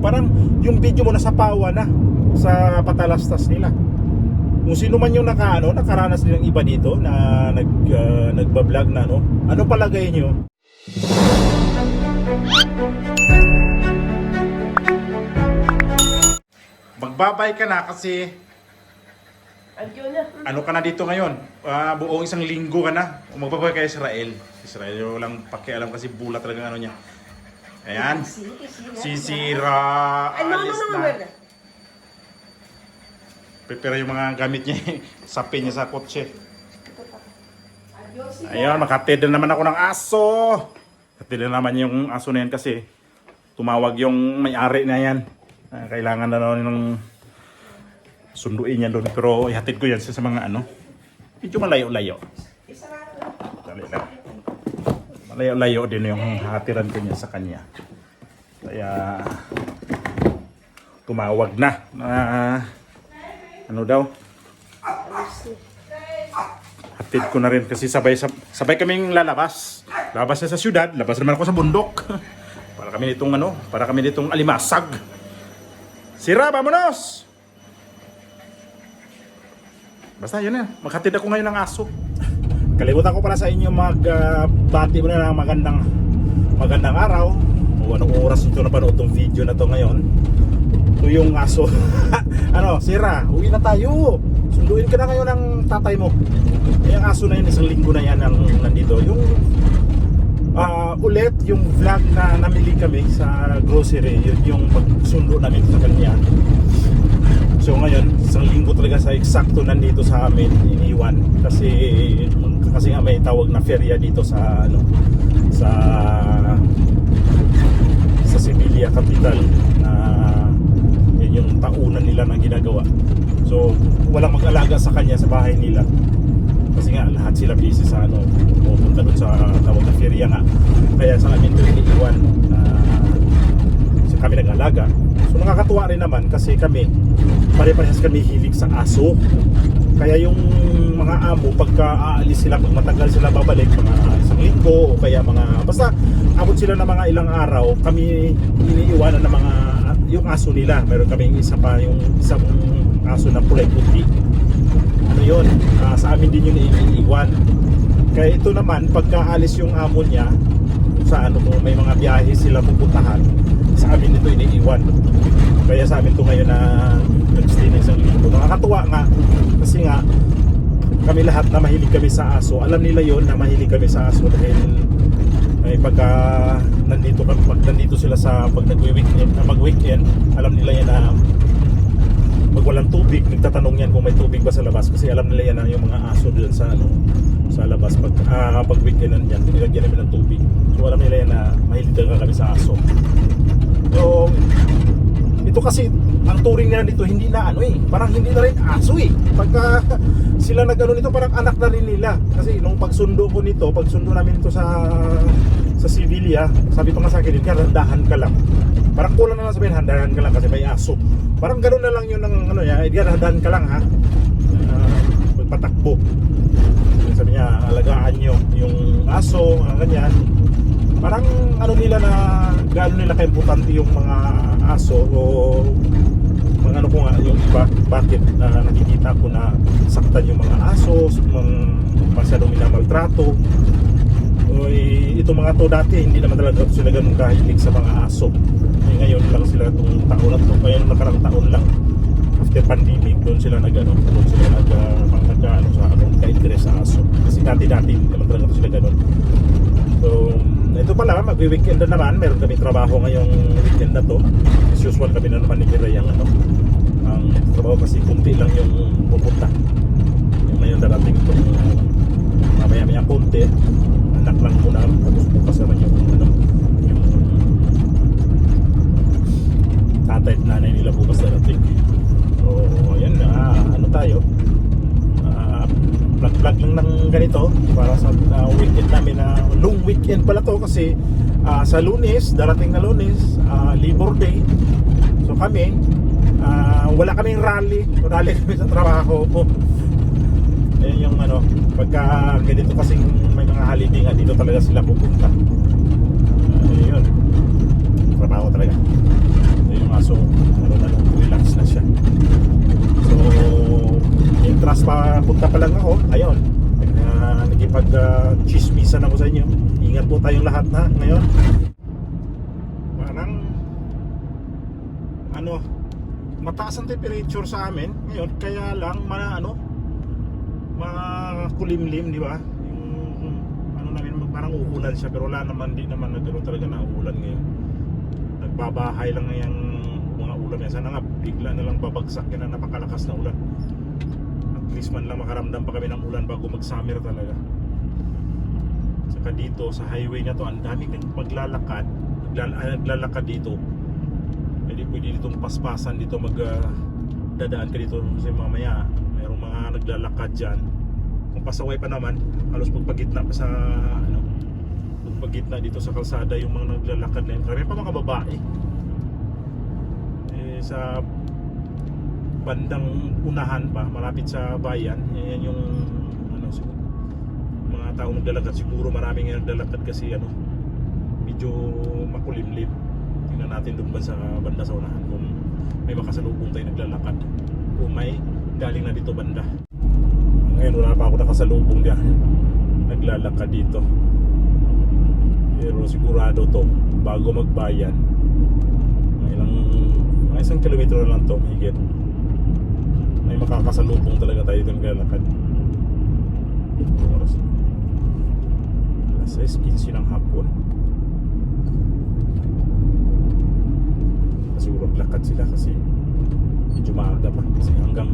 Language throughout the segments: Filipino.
parang yung video mo nasa pawa na sa patalastas nila. Kung sino man yung naka, ano, nakaranas din ng iba dito na nag, ah, nagbablog na ano, ano palagay nyo? Magbabay ka na kasi ano ka na dito ngayon? Ah, buong isang linggo ka na. Magbabay ka Israel. Israel, yung walang pakialam kasi bulat talaga ano niya. Ayan. Sisira. Ay, no, no, no, no. Prepare yung mga gamit niya. Sapi niya sa kotse. Ayun, makatid na naman ako ng aso. Makatid na naman yung aso na yan kasi tumawag yung may-ari na yan. Ah, kailangan na naman ng sunduin yan doon. Pero ihatid ko yan sa sa mga ano. Medyo malayo-layo. Dali lang. Malayo-layo din yung hatiran ko niya sa kanya. Kaya tumawag na. na ano daw? Hatid ko na rin kasi sabay sabay kaming lalabas. Labas na sa syudad, labas naman ako sa bundok. Para kami nitong ano, para kami nitong alimasag. Sira, vamonos! Basta yun na, maghatid ako ngayon ng aso. Kalimutan ko pala sa inyo magbati mo na ng magandang magandang araw o anong oras nito napanood tong video na to ngayon. Ito yung aso. ano, sira, uwi na tayo. Sunduin ka na ngayon ng tatay mo. Yung aso na yun, isang linggo na yan ang nandito. Yung ah, ulit, yung vlog na namili kami sa grocery, yun yung pagsundo namin sa kanya. So ngayon, isang linggo talaga sa eksakto nandito sa amin iniwan kasi kasi nga may tawag na feria dito sa ano sa sa Sevilla capital na yun yung taunan nila na ginagawa. So walang mag-alaga sa kanya sa bahay nila. Kasi nga lahat sila busy sa ano pupunta doon sa tawag na feria nga. Kaya sa amin doon iniwan na so kami nag-alaga. So nakakatuwa rin naman kasi kami pare-parehas kami hilig sa aso. Kaya yung mga amo pagka aalis sila pag matagal sila babalik mga isang linggo o kaya mga basta abot sila ng mga ilang araw kami iniiwanan ng mga yung aso nila. Meron kaming isa pa yung isang aso na kulay puti. Ano yun? ah, sa amin din yun iniiwan. Kaya ito naman pagka alis yung amo niya sa ano kung may mga biyahe sila pupuntahan sa amin ito iniiwan kaya sa amin ito ngayon na nag-stay na isang linggo. Nakakatuwa nga kasi nga kami lahat na mahilig kami sa aso. Alam nila yon na mahilig kami sa aso dahil ay pagka nandito pag nandito sila sa pag nagwe-weekend na mag-weekend alam nila yan na pag walang tubig nagtatanong yan kung may tubig ba sa labas kasi alam nila yan na yung mga aso doon sa ano sa labas. Pag ah, pag weekend nandiyan tinilagyan namin ng tubig. So alam nila yan na mahilig talaga kami sa aso. So ito kasi ang turing nila dito hindi na ano eh. Parang hindi na rin aso eh. Pagka sila nagano nito parang anak na rin nila. Kasi nung pagsundo ko nito pagsundo namin ito sa sa Sevilla sabi pa nga sa akin dahan ka lang. Parang kulang na lang sabihin handahan ka lang kasi may aso. Parang ganoon na lang yun ng ano eh dahan ka lang ha? Uh, magpatakbo sabi niya alagaan nyo yung aso mga ganyan. Parang ano nila na gaano nila ka-importante yung mga aso o mga ano ko nga yung iba bakit na nakikita ko na saktan yung mga aso mga masyadong minamaltrato? O eh, ito mga to dati hindi naman talaga sila ganun kahilig sa mga aso. Eh, ngayon lang sila itong taon na to. Nung nakarang taon lang. After pandemic doon sila nag ano doon sila nag uh, nag ano sa ano ka-interest sa aso. Kasi dati dati hindi naman talaga sila ganun. So ito pala magwi-weekend na naman. Meron kami trabaho ngayong weekend na to. As usual kami na naman ni Kiray ang ano ang trabaho kasi kunti lang yung pupunta. Yung ngayon darating itong mamaya maya konti anak lang muna. Tapos bukas naman yung ano yung tatay at nanay nila bukas darating. So ayan na. Ano tayo? Ah, vlog vlog lang ng ganito para sa uh, weekend namin na uh, long weekend pala to kasi uh, sa lunes darating na lunes uh, labor day. So kami uh, wala kaming rally. Rally kami sa trabaho. Ko eh yung ano pagka ganito kasi may mga holiday nga dito talaga sila pupunta. Uh, yun trabaho talaga. So yung aso ano na relax na siya. So Nakapunta pa lang ako. Ayun. Uh, Nagipag-chismisan ako sa inyo. Ingat po tayong lahat na ngayon. Parang ano mataas ang temperature sa amin ngayon kaya lang mana ano makulimlim di ba yung ano namin parang uulan siya pero wala naman di naman nagkaroon talaga na uulan ngayon nagbabahay lang yung mga ulan yan sana nga bigla na lang babagsak yan na napakalakas na ulan least man lang makaramdam pa kami ng ulan bago mag summer talaga. Saka dito sa highway na to ang daming maglalakad. Ah, naglalakad dito. Pwede pwede ditong paspasan dito mag ah, dadaan ka dito kasi mamaya mayroong mga naglalakad dyan. Kung pasaway pa naman halos pagpagitna pa sa ano pagpagitna dito sa kalsada yung mga naglalakad na yun. Karami pa mga babae. Eh, sa bandang unahan pa malapit sa bayan yan yung ano siguro mga tao naglalakad siguro maraming naglalakad kasi ano medyo makulimlim. Tingnan natin doon ba sa banda sa unahan kung may makasalubong tayo naglalakad kung may galing na dito banda. Ngayon wala pa ako nakasalubong diyan naglalakad dito. Pero sigurado to bago magbayan ilang mga isang kilometro lang to higit makakasalubong talaga tayo dito naglalakad oras alas 6.15 ng hapon. Siguro maglakad sila kasi medyo maaga pa. Kasi hanggang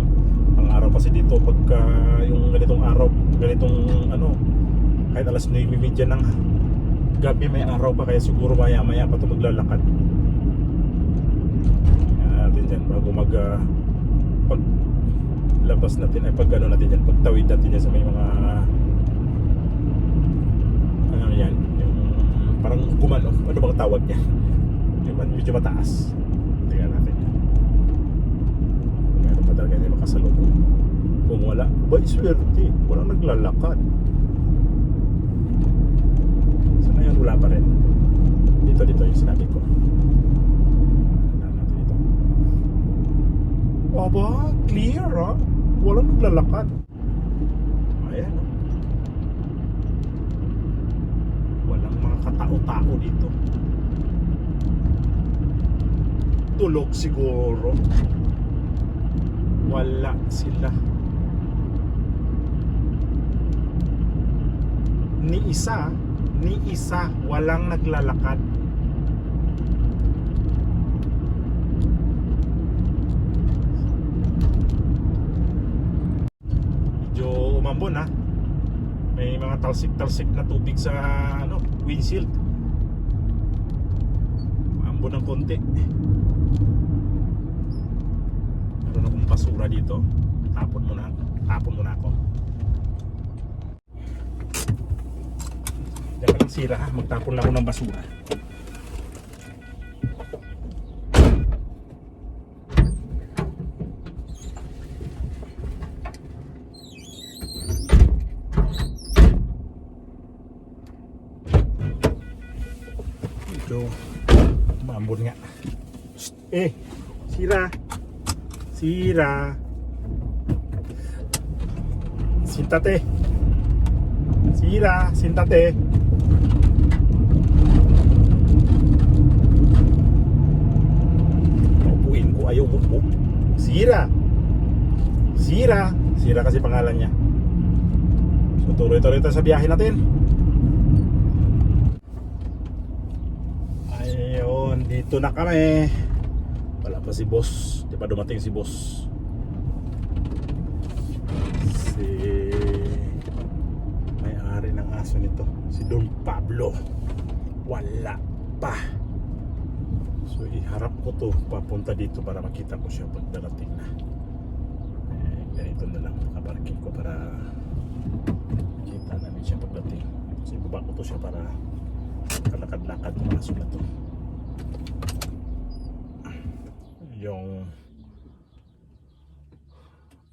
ang araw kasi dito pagka yung ganitong araw ganitong ano kahit alas 9.30 ng gabi may araw pa kaya siguro maya maya pa ito maglalakad. Natin dyan bago mag ah, pag labas natin ay pag ano natin dyan pagtawid natin dyan sa may mga ano yan yung parang gumano ano bang tawag niya? Yung medyo mataas. Tingnan natin. Kung meron pa talaga niya makasalubong. Kung wala ba swerte walang naglalakad. Sana yun wala pa rin. Dito dito yung sinabi ko. Aba clear ha walang naglalakad ayan oh. walang mga katao-tao dito. Tulog siguro. Wala sila. Ni isa ni isa walang naglalakad medyo umambon ha may mga talsik-talsik na tubig sa ano windshield. Umambon ng konti. Meron akong basura dito. Tapon muna tapon muna ako. Diyan ka lang sira ha? Magtapon lang ako ng basura maambon nga Shh, eh sira Sira. Sintate. Sira, sintate. Upuin ko, ayaw upo. Sira. Sira. Sira kasi pangalan niya. So tuloy-tuloy tayo sa biyahe natin. Ayun, dito na kami. Wala pa si boss. Di pa dumating si boss. Si may-ari ng aso nito. Si Don Pablo. Wala pa. So iharap ko to papunta dito para makita ko siya pag darating na. Eh, ganito na lang nakaparking ko para makita namin siya pagdating. Kasi baba ko to siya para kalakad-lakad ng aso na to yung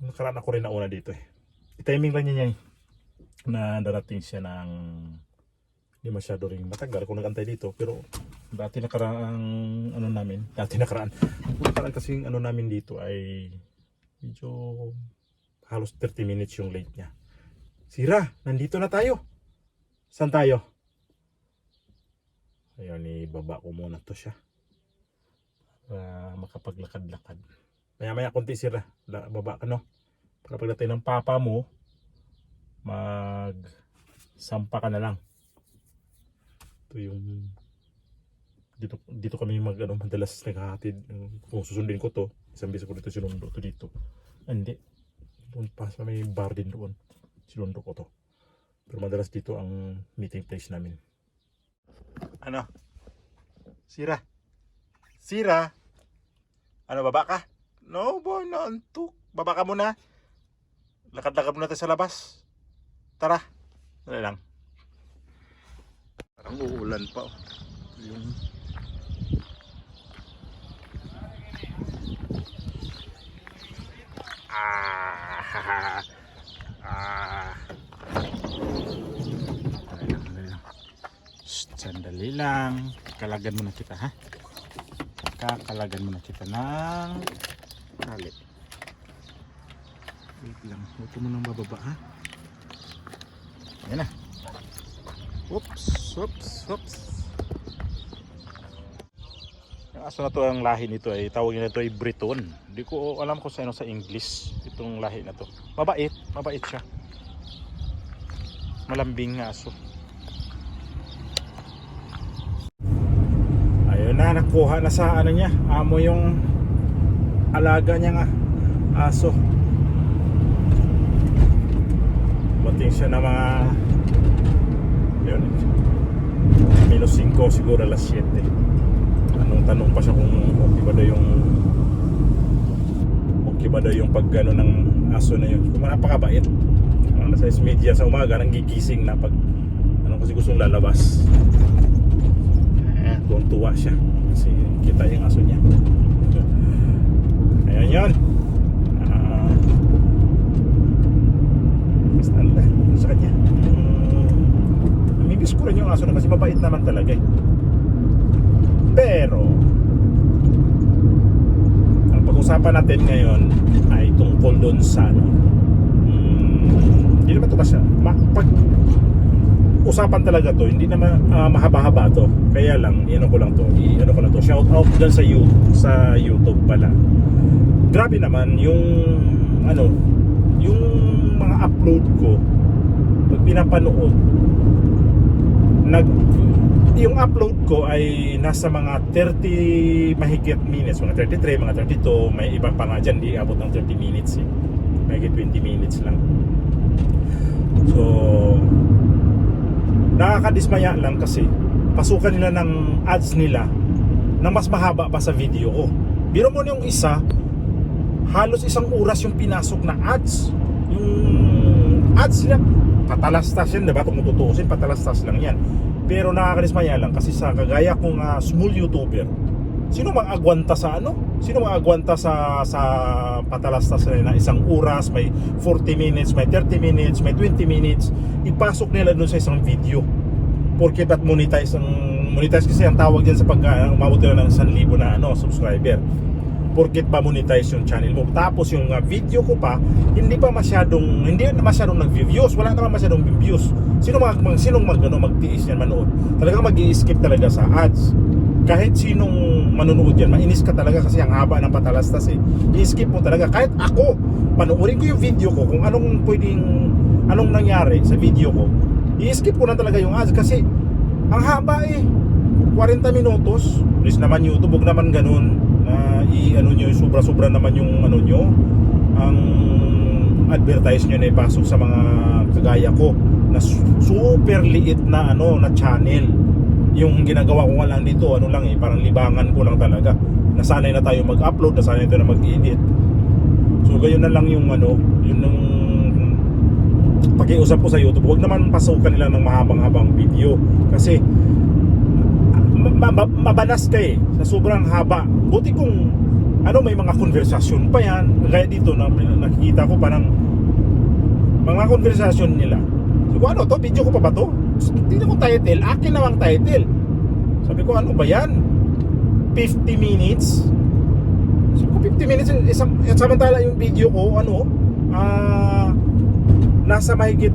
nakaraan ako rin na una dito eh. I-timing lang niya niya eh, na darating siya ng hindi masyado rin matagal kung nagantay dito pero dati nakaraang ano namin dati nakaraan nakaraan kasing ano namin dito ay medyo halos 30 minutes yung late niya. Sira, nandito na tayo. Saan tayo? Ayun, ibaba ko muna to siya. Para makapaglakad-lakad. Maya-maya konti sira. Baba ka no. Para pagdating ng papa mo, mag sampa ka na lang. Ito yung dito dito kami mag ano, madalas naghahatid kung susundin ko to isang beses ko dito sinundo to dito Ah, hindi doon pa sa may bar din doon sinundo ko to pero madalas dito ang meeting place namin ano sira sira ano baba ka no boy naantok baba ka muna lakad-lakad muna tayo sa labas tara dali lang parang uulan pa oh. yung Ah, ah. Sandali lang. Shh, sandali lang. Kalagan muna kita, ha? Kakalagan muna kita ng tali. Wait lang. Huwag ko munang bababa, ha? Ayan na. Oops, oops, oops. Yung aso na to ang lahi nito ay tawag nila ito ay Breton. Hindi ko alam kung sa sa English itong lahi na to. Mabait, mabait siya. Malambing aso. Ayun na, nakuha na sa ano niya. Amo yung alaga niya nga aso. Bating siya na mga yun. Minus 5 siguro alas 7 anong tanong pa siya kung okay ba daw yung okay ba daw yung pag ano ng aso na yun kung napakabait nasa media sa umaga nang gigising na pag ano kasi gustong lalabas eh tuwang tuwa siya kasi kita yung aso niya. Ayan yun. Ah. Basta ano na sa kanya? Namimiss ko rin yung aso na kasi mabait naman talaga eh. Pero ang pag-usapan natin ngayon ay tungkol doon sa ano. Hmm, hindi naman ito basta. Pag usapan talaga to, hindi naman ah, mahaba-haba to. Kaya lang, ano ko lang to, i ano ko lang to, shout out dyan sa you sa YouTube pala. Grabe naman yung ano, yung mga upload ko pag pinapanood nag yung upload ko ay nasa mga 30 mahigit minutes, mga 33, mga 32, may iba pa nga dyan, di abot ng 30 minutes eh. Mahigit 20 minutes lang. So, nakakadismaya lang kasi pasukan nila ng ads nila na mas mahaba pa sa video ko. Biro mo yung isa, halos isang oras yung pinasok na ads. Yung ads nila, patalastas yan, diba? Kung tutuusin, patalastas lang yan. Pero nakakadismaya lang kasi sa kagaya kong uh, small YouTuber, sino mag-agwanta sa ano? Sino mag-agwanta sa sa patalastas na, na isang oras, may 40 minutes, may 30 minutes, may 20 minutes, ipasok nila dun sa isang video. Porque ba't monetize ang monetize kasi ang tawag diyan sa pag uh, umabot nila ng 1,000 na ano subscriber porket ba monetize yung channel mo. Tapos yung uh, video ko pa, hindi pa masyadong hindi na masyadong nag-views, wala naman masyadong views. Sino mag, mag sinong mag ano, magtiis yan manood? Talagang mag-i-skip talaga sa ads. Kahit sinong manonood yan, mainis ka talaga kasi ang haba ng patalastas eh. I-skip mo talaga. Kahit ako, panoorin ko yung video ko kung anong pwedeng, anong nangyari sa video ko. I-skip ko na talaga yung ads kasi ang haba eh. 40 minutos. Please naman YouTube, huwag naman ganun na i ano nyo sobra-sobra naman yung ano nyo ang advertise nyo na ipasok sa mga kagaya ko na su- super liit na ano na channel yung ginagawa ko nga lang dito ano lang eh parang libangan ko lang talaga. Nasanay na tayo mag-upload nasanay na tayo na mag-edit. So gayon na lang yung ano yun yung pakiusap ko sa YouTube. Huwag naman pasukan nila ng mahabang-habang video. Kasi ma- ma- mabanas ka eh sa sobrang haba. Buti kung ano may mga konversasyon pa yan. Gaya dito na na- nakikita ko parang mga konversasyon nila. Ko ano to video ko pa ba to tingnan ko title akin namang title sabi ko ano ba yan 50 minutes sabi ko 50 minutes isang samantala yung video ko ano ah, nasa mahigit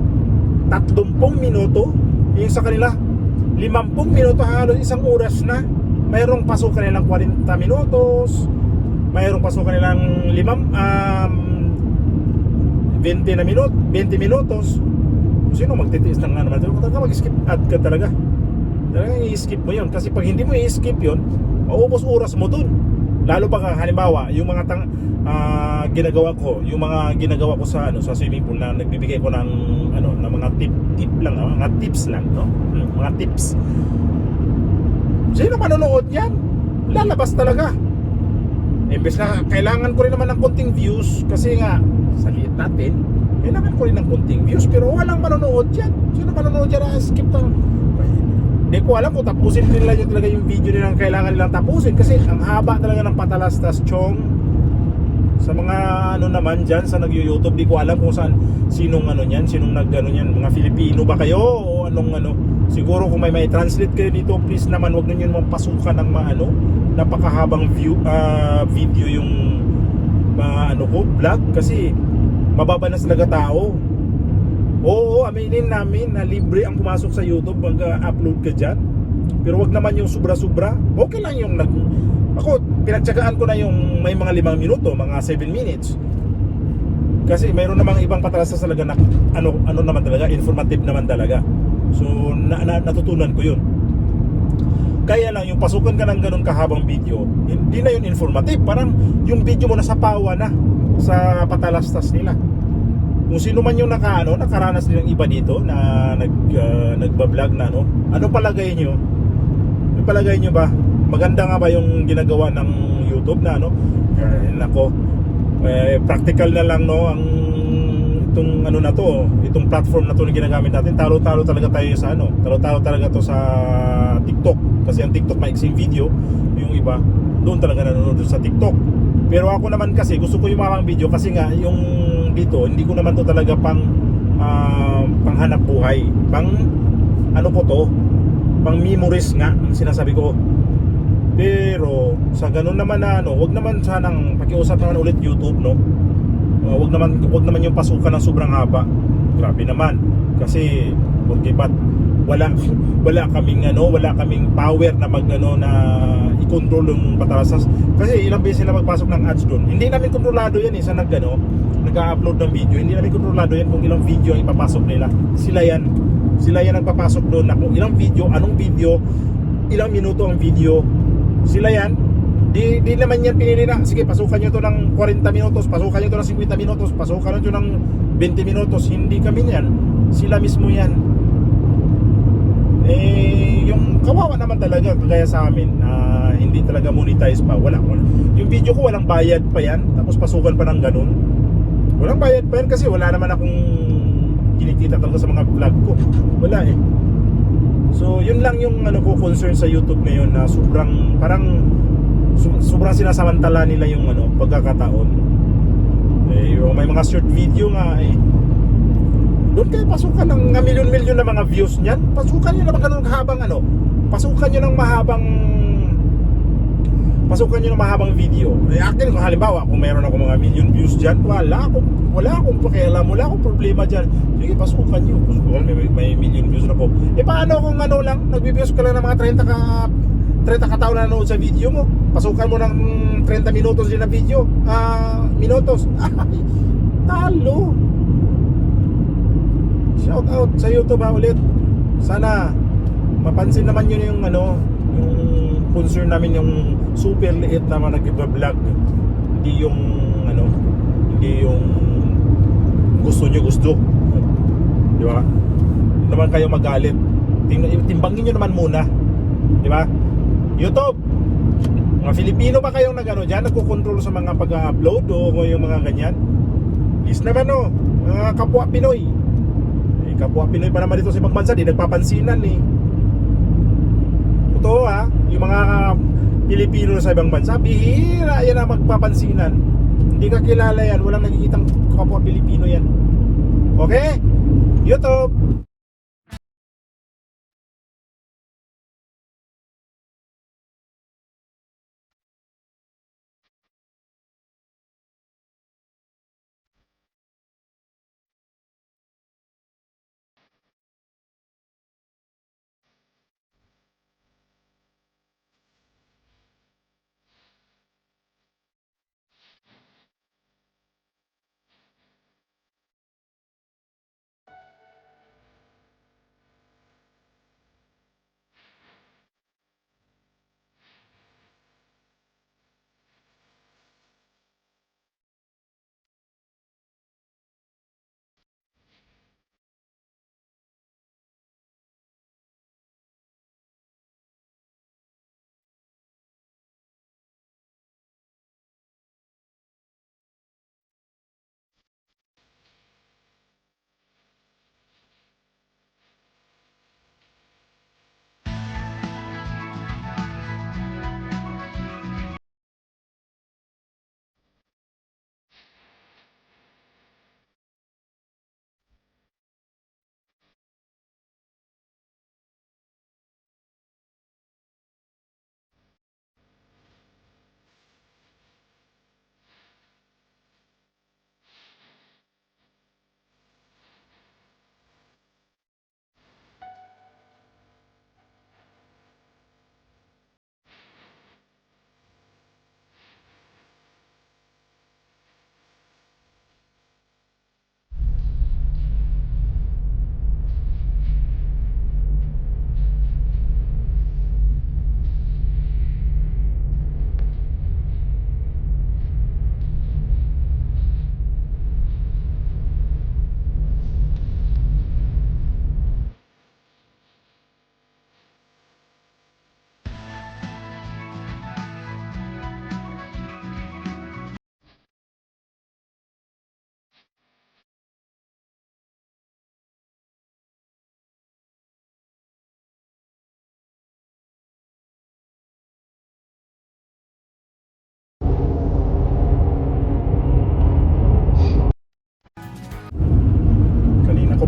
30 minuto. Yung sa kanila, 50 minuto halos isang oras na. Mayroong pasok kanilang 40 minutos. Mayroong pasok kanilang limam, um, 20 na minut, 20 minutos. Sino magtitiis ng ano? Talaga mag-skip ad ka talaga. Talagang i-skip mo yun. Kasi pag hindi mo i-skip yun, maubos oras mo dun. Lalo pa ka, halimbawa, yung mga tang, ah, ginagawa ko, yung mga ginagawa ko sa ano sa swimming pool na nagbibigay ko ng ano ng mga tip tip lang, ah, mga tips lang, no? Hmm, Mga tips. Sino manonood yan? Lalabas talaga. Imbes na kailangan ko rin naman ng konting views kasi nga sa natin, kailangan ko rin ng konting views pero walang manonood yan. Sino manonood yan? Ah, skip na. Hindi ko alam kung tapusin nila yung talaga yung video nilang kailangan nilang tapusin kasi ang haba talaga ng patalastas chong sa mga ano naman dyan sa nag-youtube di ko alam kung saan sinong ano niyan sinong nag ano niyan mga Filipino ba kayo o anong ano siguro kung may may translate kayo dito please naman wag niyo naman pasukan ng mga ano napakahabang view ah, video yung mga ano ko vlog kasi mababa na talaga tao Oo, aminin namin na libre ang pumasok sa YouTube pag uh, upload ka dyan. Pero wag naman yung sobra-sobra. Okay lang yung nag... Ako, pinagtsagaan ko na yung may mga limang minuto, mga 7 minutes. Kasi mayroon namang ibang patalastas talaga na ano, ano naman talaga, informative naman talaga. So, na, na, natutunan ko yun. Kaya lang, yung pasukan ka ng ganun kahabang video, hindi na yun informative. Parang yung video mo nasa pawa na sa patalastas nila kung sino man yung naka ano, nakaranas din ng iba dito na nag uh, nagba-vlog na ano, ano palagay niyo? Ano palagay niyo ba? Maganda nga ba yung ginagawa ng YouTube na ano? Eh, nako. Eh, practical na lang no ang itong ano na to, itong platform na to na ginagamit natin. Talo-talo talaga tayo sa ano, talo-talo talaga to sa TikTok kasi ang TikTok maiksing video, yung iba doon talaga nanonood sa TikTok. Pero ako naman kasi gusto ko yung mga video kasi nga yung dito hindi ko naman to talaga pang ah, panghanap buhay. Pang ano ko to? Pang memories nga ang sinasabi ko. Pero sa ganun naman na ano, wag naman sanang pakiusap naman ulit YouTube no. Uh, wag naman wag naman yung pasukan ng sobrang haba. Grabe naman kasi porque ba't wala wala kaming ano, wala kaming power na mag ano na i-control yung patalasas. Kasi ilang beses sila magpasok ng ads doon. Hindi namin kontrolado yan eh sa nag ano, nag-upload ng video. Hindi namin kontrolado yan kung ilang video ang ipapasok nila. Sila yan. Sila yan nagpapasok doon na kung ilang video, anong video, ilang minuto ang video. Sila yan. Di, di naman yan pinili na, sige, pasukan nyo to ng 40 minutos, pasukan nyo to ng 50 minutos, pasukan nyo to ng 20 minutos. Hindi kami yan. Sila mismo yan eh yung kawawa naman talaga kagaya sa amin na hindi talaga monetize pa wala, wala yung video ko walang bayad pa yan tapos pasukan pa ng ganun walang bayad pa yan kasi wala naman akong kinikita talaga sa mga vlog ko wala eh so yun lang yung ano ko concern sa YouTube ngayon na sobrang parang sobrang sinasamantala nila yung ano pagkakataon eh yung may mga short video nga eh doon kayo pasukan ng milyon-milyon na mga views niyan. Pasukan niyo naman ganun kahabang ano. Pasukan niyo ng mahabang pasukan niyo ng mahabang video. Akin kung halimbawa kung meron ako mga million views diyan, wala akong wala akong pakialam, wala akong problema diyan. Sige, pasukan niyo. Pasukan may, may million views na po. Eh paano kung ano lang, nagbi-views ka lang ng mga 30 ka 30 katao na nanood sa video mo. Pasukan mo ng 30 minutos din na video. Ah, minutos. Ay, talo. Shout out sa YouTube ha ulit. Sana mapansin naman yun yung ano, yung concern namin yung super liit naman nag-vlog. Hindi yung ano, hindi yung gusto nyo gusto. Di ba? Naman kayo magalit. Timbangin nyo naman muna. Di ba? YouTube, mga Filipino ba kayong nagano diyan nagko-control sa mga pag-upload o yung mga ganyan? Is naman no, mga kapwa Pinoy eh, kapwa Pinoy pa naman dito sa ibang di nagpapansinan eh. Totoo ha, yung mga Pilipino sa ibang bansa, bihira yan ang magpapansinan. Hindi ka kilala yan, walang nakikitang kapwa Pilipino yan. Okay? YouTube!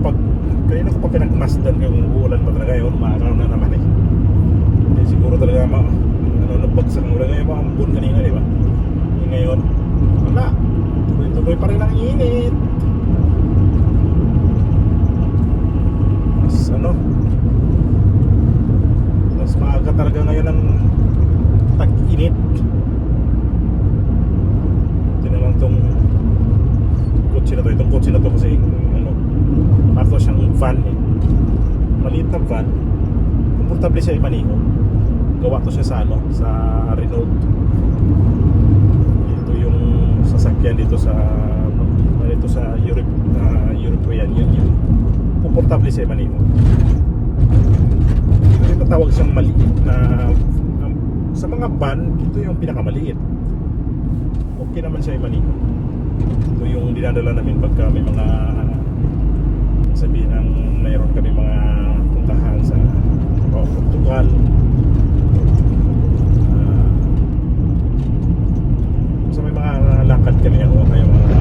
Pag kanina ko pa pinagmasdan yung uulan pa talaga yun, maaraw na naman eh. Hindi siguro talaga ma ano nagbagsak ng ulan ngayon, maambon kanina, di ba? Eh, ngayon, wala. Tuloy-tuloy pa rin ang init. Mas ano, mas maaga talaga ngayon ang tag-init. Ito naman tong kotse na to. Itong kotse na to kasi ano, parto siyang van eh. Maliit na van. Komportable siya imaniho. Gawa to siya sa ano, sa Renault. Ito yung sasakyan dito sa dito sa Europe, uh, European Union. Komportable siya imaniho. Ito yung tawag siyang maliit na um, sa mga van, ito yung pinakamaliit. Okay naman siya imaniho. Ito yung dinadala namin pagka may mga sabihin ng mayroon kami mga puntahan sa oh, Portugal. Ah, sa may mga lakad kami ako kayo mga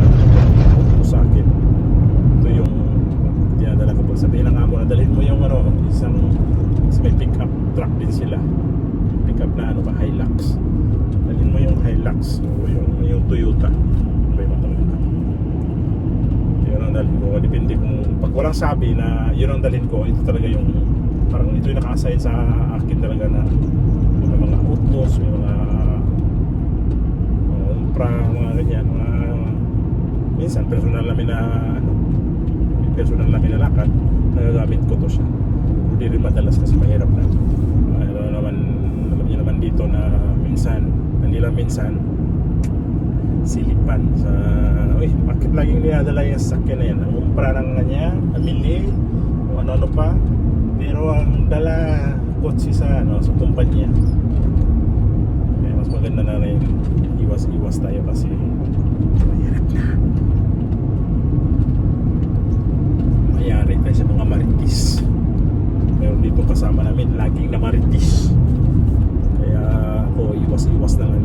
utos sa akin ito yung dinadala ko pag sabihin ng amo na dalhin mo yung ano isang may pick up truck din sila. Pick up na ano ba Hilux. Dalhin mo yung Hilux o yung, yung Toyota ano ba yung mga tawag na? yun ang dalhin ko depende kung pag walang sabi na yun ang dalhin ko ito talaga yung parang ito yung naka-assign sa akin talaga na may mga autos may mga mga umpra mga ganyan mga minsan personal namin na ano personal namin na lakad nagagamit ko to siya. Hindi rin madalas kasi mahirap na. Ano naman alam niyo naman dito na minsan lang minsan silipan sa uy bakit laging dinadala yung sakyan na yan ang umpra ng kanya amili o ano ano pa. Pero ang dala kotse sa ano sa kumpanya kaya mas maganda na rin iwas iwas tayo kasi mahirap na. Mayari tayo sa mga maritis. Pero dito kasama namin laging na maritis. Kaya ako iwas-iwas na lang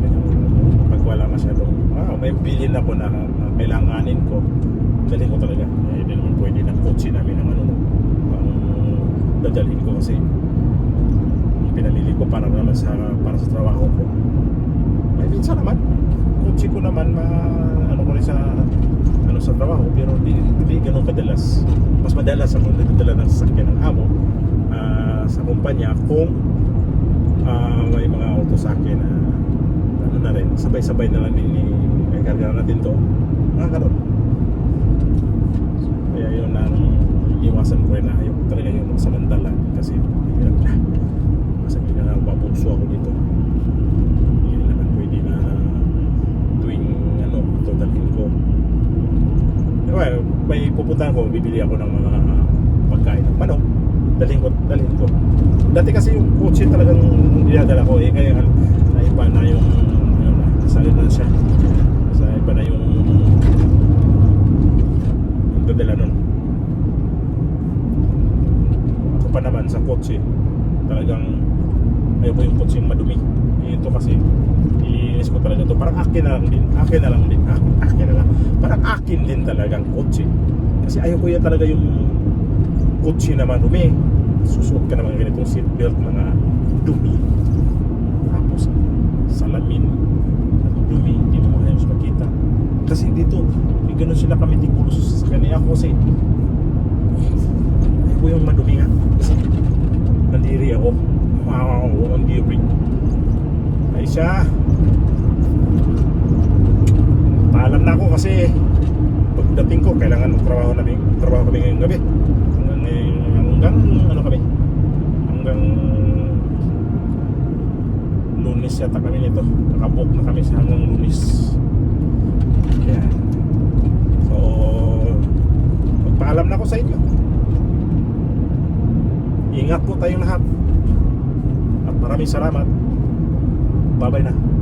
pag wala masyadong ah, may bilhin ako na kailanganin ko. Dalhin ko talaga. Eh, hindi naman pwede na kotse namin ang ano no ang dadalhin ko kasi yung pinamili ko para naman sa para sa trabaho ko. Ay minsan naman. Kotse ko naman ma ano ko rin sa ano sa trabaho pero hindi, hindi ganun kadalas. Mas madalas ako nagdadala ng sasakyan ng amo ah, sa kumpanya kung ah, may mga auto sa akin na ano na rin, sabay-sabay na lang ni may karga na natin to mga karon kaya yun ang iwasan ko na ayaw ko talaga yung magsamantala kasi hirap na masabi na lang babugso ako dito. Hindi naman pwede na tuwing ano ito dalhin ko. Well, may pupuntahan ko bibili ako ng mga pagkain ng manok. Dalhin ko dalhin ko. Dati kasi yung kotse talagang dinadala ko eh kaya naiba na yung ano na nasa na siya. Nasa iba na yung dadala nun. Ako pa naman sa kotse. Talagang ayoko yung kotse yung madumi. Ito kasi ilinis ko talaga to parang akin na lang din akin na lang din akin, akin na lang. Parang akin din talagang kotse. Kasi ayoko yan talaga yung kotse na madumi. Susuot ka naman ganitong seatbelt mga dumi tapos salamin dumi hindi mo makayos makita. Kasi dito ganun sila kami tikulos sa kanya ako kasi ayoko yung madumi nga. Kasi nandiri ako. Wow ang diri ay siya. Paalam na ako kasi pagdating ko kailangan magtrabaho namin trabaho kami ngayong gabi. Hanggang, hanggang ano kami? Hanggang lunes yata kami nito. Nakabook na kami sa hanggang lunes kaya so magpaalam na ako sa inyo. Ingat po tayong lahat. At maraming salamat. Bye bye na